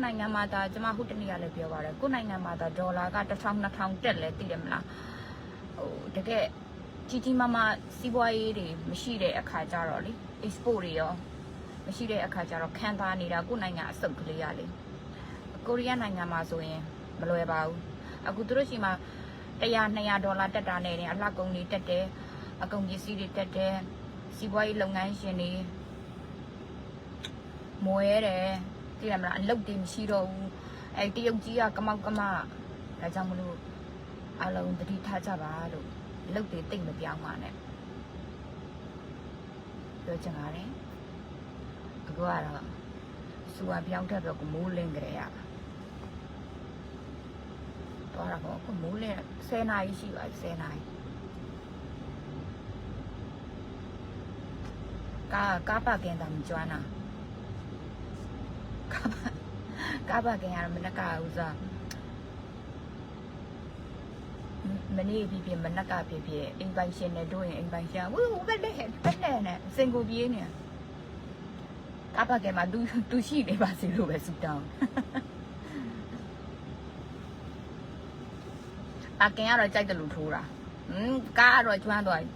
ယ့်နိုင်ငံမှာဒါကျမဟိုတနေ့ကလည်းပြောပါတယ်ကိုယ့်နိုင်ငံမှာဒါဒေါ်လာက1000 2000တက်လဲသိတယ်မလားဟိုတကယ်ကြီးကြီးမားမားစီးပွားရေးတွေမရှိတဲ့အခါကျတော့လေ export တွေရောမရှိတဲ့အခါကျတော့ခံစားနေတာကိုယ့်နိုင်ငံအစုပ်ကလေးရလေကိုရီးယားနိုင်ငံမှာဆိုရင်မလွယ်ပါဘူးအခုသူတို့ရှိမှာ100 200ဒေါ်လာတက်တာနဲ့အလှကုန်တွေတက်တယ်အကုန်ပစ္စည်းတွေတက်တယ်စီးပွားရေးလုပ်ငန်းရှင်တွေမွဲတယ် သိရမလားအလုပ်တွေမရှိတော့ဘူးအဲတရုတ်ကြီးကကမောက်ကမဒါကြောင့်မလို့အလုံးတတိထားကြပါလို့အလုပ်တွေတိတ်မပြောင်းပါနဲ့ပြောချင်ပါတယ်အခုကတော့စူဝါပြောင်းထက်တော့ကမိုးလင်းကြရပါတော့တော့ကမိုးလင်း10နာရီရှိပါပြီ10နာရီကာကားပါကင်တာမကျွမ်းတာ ကားပါ ကားပါကင်ရမနက်ကဥစားမနေ့ဖြစ်ဖြစ်မနက်ကဖြစ်ဖြစ်အိမ်ပိုင်ရှင်နဲ့တို့ရင်အိမ်ပိုင်ရှင်ဝူးဘက်တဲ့ဘက်တဲ့နဲ့စင်ကိုပြေးနေကားပါကင်မှာသူသူရှိနေပါစေလို့ပဲစူတောင်းပါကင်ကတော့ကြိုက်တယ်လို့ထိုးတာဟင်းကားကတော့ကျွမ်းသွားပြီ